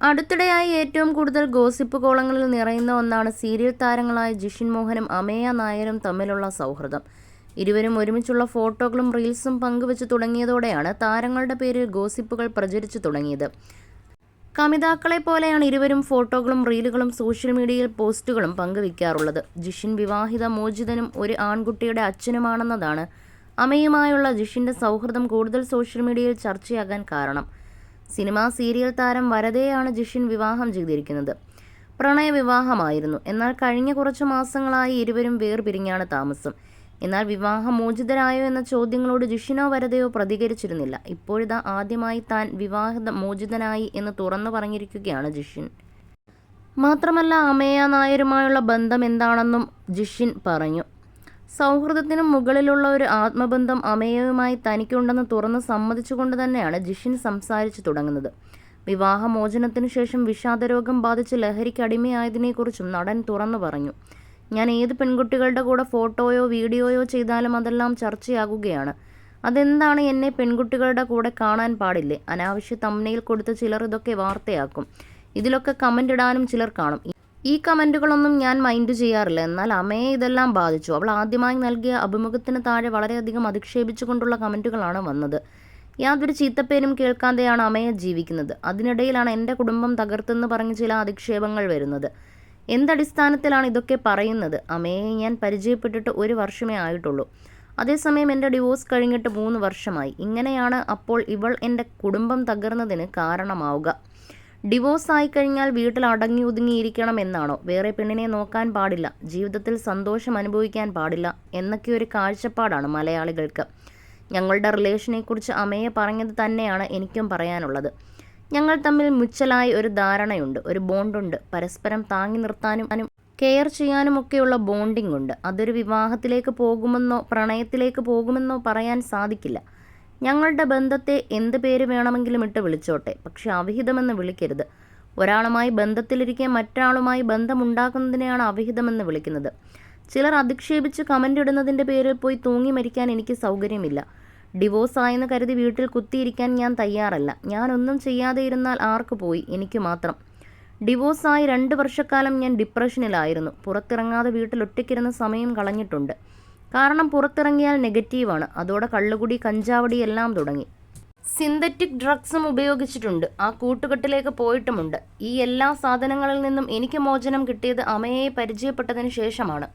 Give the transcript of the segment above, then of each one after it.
അടുത്തിടെയായി ഏറ്റവും കൂടുതൽ ഗോസിപ്പ് കോളങ്ങളിൽ നിറയുന്ന ഒന്നാണ് സീരിയൽ താരങ്ങളായ ജിഷിൻ മോഹനും അമേയ നായരും തമ്മിലുള്ള സൗഹൃദം. ഇരുവരും ഒരുമിച്ചുള്ള ഫോട്ടോകളും റീൽസും പങ്കുവച്ചു തുടങ്ങിയതോടെയാണ് താരങ്ങളുടെ പേരിൽ ഗോസിപ്പുകൾ പ്രചരിച്ചു തുടങ്ങിയത്. കമിതാക്കളെ പോലെയാണ് ഇരുവരും ഫോട്ടോകളും റീലുകളും സോഷ്യൽ മീഡിയയിൽ പോസ്റ്റുകളും പങ്കുവയ്ക്കാറുള്ളത് ജിഷിൻ വിവാഹിത മോചിതനും ഒരു ആൺകുട്ടിയുടെ അച്ഛനുമാണെന്നതാണ് അമ്മയുമായുള്ള ജിഷിന്റെ സൗഹൃദം കൂടുതൽ സോഷ്യൽ മീഡിയയിൽ ചർച്ചയാകാൻ കാരണം. സിനിമാ സീരിയൽ താരം വരദയെയാണ് ജിഷിൻ വിവാഹം ചെയ്തിരിക്കുന്നത്. പ്രണയ വിവാഹമായിരുന്നു. എന്നാൽ കഴിഞ്ഞ കുറച്ച് മാസങ്ങളായി ഇരുവരും വേർപിരിഞ്ഞാണ് താമസം. എന്നാൽ വിവാഹം വിവാഹമോചിതരായോ എന്ന ചോദ്യങ്ങളോട് ജിഷിനോ വരതയോ പ്രതികരിച്ചിരുന്നില്ല. ഇപ്പോഴിതാ ആദ്യമായി താൻ വിവാഹ മോചിതനായി എന്ന് തുറന്നു പറഞ്ഞിരിക്കുകയാണ് ജിഷിൻ. മാത്രമല്ല അമേയ നായരുമായുള്ള ബന്ധം എന്താണെന്നും ജിഷിൻ പറഞ്ഞു. സൗഹൃദത്തിനും മുകളിലുള്ള ഒരു ആത്മബന്ധം അമേയവുമായി തനിക്കുണ്ടെന്ന് തുറന്ന് സമ്മതിച്ചുകൊണ്ട് തന്നെയാണ് ജിഷിൻ സംസാരിച്ചു തുടങ്ങുന്നത്. വിവാഹമോചനത്തിനു ശേഷം വിഷാദരോഗം ബാധിച്ച് ലഹരിക്ക് അടിമയായതിനെക്കുറിച്ചും നടൻ തുറന്നു പറഞ്ഞു. ഞാൻ ഏത് പെൺകുട്ടികളുടെ കൂടെ ഫോട്ടോയോ വീഡിയോയോ ചെയ്താലും അതെല്ലാം ചർച്ചയാകുകയാണ്. അതെന്താണ് എന്നെ പെൺകുട്ടികളുടെ കൂടെ കാണാൻ പാടില്ലേ? അനാവശ്യ തമ്മനയിൽ കൊടുത്ത് ചിലർ ഇതൊക്കെ വാർത്തയാക്കും. ഇതിലൊക്കെ കമന്റ് ഇടാനും ചിലർ കാണും. ഈ കമന്റുകളൊന്നും ഞാൻ മൈൻഡ് ചെയ്യാറില്ല. എന്നാൽ അമ്മയെ ഇതെല്ലാം ബാധിച്ചു. അവൾ ആദ്യമായി നൽകിയ അഭിമുഖത്തിന് താഴെ വളരെയധികം അധിക്ഷേപിച്ചുകൊണ്ടുള്ള കമന്റുകളാണ് വന്നത്. യാതൊരു ചീത്തപ്പേരും കേൾക്കാതെയാണ് അമ്മയെ ജീവിക്കുന്നത്. അതിനിടയിലാണ് എന്റെ കുടുംബം തകർത്തെന്ന് പറഞ്ഞ് ചില അധിക്ഷേപങ്ങൾ വരുന്നത്. എന്തടിസ്ഥാനത്തിലാണ് ഇതൊക്കെ പറയുന്നത്? അമ്മയെ ഞാൻ പരിചയപ്പെട്ടിട്ട് ഒരു വർഷമേ ആയിട്ടുള്ളൂ. അതേസമയം എന്റെ ഡിവോഴ്സ് കഴിഞ്ഞിട്ട് മൂന്ന് വർഷമായി. ഇങ്ങനെയാണ് അപ്പോൾ ഇവൾ എന്റെ കുടുംബം തകർന്നതിന് കാരണമാവുക. ഡിവോഴ്സ് ആയി കഴിഞ്ഞാൽ വീട്ടിൽ അടങ്ങി ഒതുങ്ങിയിരിക്കണം എന്നാണോ വേറെ പെണ്ണിനെ നോക്കാൻ പാടില്ല. ജീവിതത്തിൽ സന്തോഷം അനുഭവിക്കാൻ പാടില്ല. എന്നൊക്കെ ഒരു കാഴ്ചപ്പാടാണ് മലയാളികൾക്ക്. ഞങ്ങളുടെ റിലേഷനെക്കുറിച്ച് അമ്മയെ പറഞ്ഞത് തന്നെയാണ് എനിക്കും പറയാനുള്ളത്. ഞങ്ങൾ തമ്മിൽ മുച്ചലായി ഒരു ധാരണയുണ്ട് ഒരു ബോണ്ടുണ്ട്. പരസ്പരം താങ്ങി നിർത്താനും കെയർ ചെയ്യാനുമൊക്കെയുള്ള ബോണ്ടിംഗ് ഉണ്ട് അതൊരു വിവാഹത്തിലേക്ക് പോകുമെന്നോ പ്രണയത്തിലേക്ക് പോകുമെന്നോ പറയാൻ സാധിക്കില്ല. ഞങ്ങളുടെ ബന്ധത്തെ എന്ത് പേര് വേണമെങ്കിലും ഇട്ട് വിളിച്ചോട്ടെ. പക്ഷെ അവിഹിതമെന്ന് വിളിക്കരുത്. ഒരാളുമായി ബന്ധത്തിലിരിക്കെ മറ്റൊരാളുമായി ബന്ധമുണ്ടാക്കുന്നതിനെയാണ് അവിഹിതമെന്ന് വിളിക്കുന്നത്. ചിലർ അധിക്ഷേപിച്ച് കമന്റ് ഇടുന്നതിന്റെ പേരിൽ പോയി തൂങ്ങി മരിക്കാൻ എനിക്ക് സൗകര്യമില്ല. ഡിവോഴ്സ് ആയെന്ന് കരുതി വീട്ടിൽ കുത്തിയിരിക്കാൻ ഞാൻ തയ്യാറല്ല. ഞാനൊന്നും ചെയ്യാതെ ഇരുന്നാൽ ആർക്ക് പോയി? എനിക്ക് മാത്രം. ഡിവോഴ്സായി രണ്ട് വർഷക്കാലം ഞാൻ ഡിപ്രഷനിലായിരുന്നു. പുറത്തിറങ്ങാതെ വീട്ടിൽ ഒറ്റയ്ക്കിരുന്ന സമയം കളഞ്ഞിട്ടുണ്ട്. കാരണം പുറത്തിറങ്ങിയാൽ നെഗറ്റീവാണ്. അതോടെ കള്ളുകുടി കഞ്ചാവടി എല്ലാം തുടങ്ങി. സിന്തറ്റിക് ഡ്രഗ്സും ഉപയോഗിച്ചിട്ടുണ്ട്. ആ കൂട്ടുകെട്ടിലേക്ക് പോയിട്ടുമുണ്ട്. ഈ എല്ലാ സാധനങ്ങളിൽ നിന്നും എനിക്ക് മോചനം കിട്ടിയത് അമ്മയെ പരിചയപ്പെട്ടതിന് ശേഷമാണ്.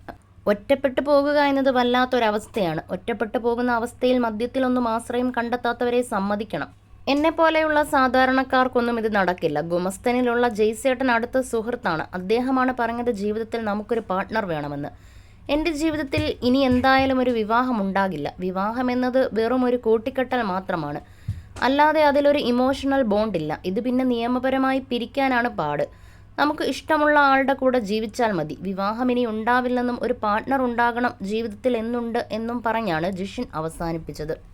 ഒറ്റപ്പെട്ടു പോകുക എന്നത് വല്ലാത്തൊരവസ്ഥയാണ്. ഒറ്റപ്പെട്ടു പോകുന്ന അവസ്ഥയിൽ മദ്യത്തിലൊന്നും ആശ്രയം കണ്ടെത്താത്തവരെ സമ്മതിക്കണം. എന്നെ പോലെയുള്ള സാധാരണക്കാർക്കൊന്നും ഇത് നടക്കില്ല. ഗുമസ്തനിലുള്ള ജയ്സേട്ടൻ അടുത്ത സുഹൃത്താണ്. അദ്ദേഹമാണ് പറഞ്ഞത് ജീവിതത്തിൽ നമുക്കൊരു പാർട്ട്ണർ വേണമെന്ന്. എന്റെ ജീവിതത്തിൽ ഇനി എന്തായാലും ഒരു വിവാഹം ഉണ്ടാകില്ല. വിവാഹം എന്നത് വെറും ഒരു കൂട്ടിക്കെട്ടൽ മാത്രമാണ്. അല്ലാതെ അതിലൊരു ഇമോഷണൽ ബോണ്ടില്ല ഇത് പിന്നെ നിയമപരമായി പിരിക്കാനാണ് പാട്. നമുക്ക് ഇഷ്ടമുള്ള ആളുടെ കൂടെ ജീവിച്ചാൽ മതി. വിവാഹം ഇനി ഉണ്ടാവില്ലെന്നും ഒരു പാർട്ട്ണർ ഉണ്ടാകണം ജീവിതത്തിൽ എന്നുണ്ട് എന്നും പറഞ്ഞാണ് ജിഷിൻ അവസാനിപ്പിച്ചത്.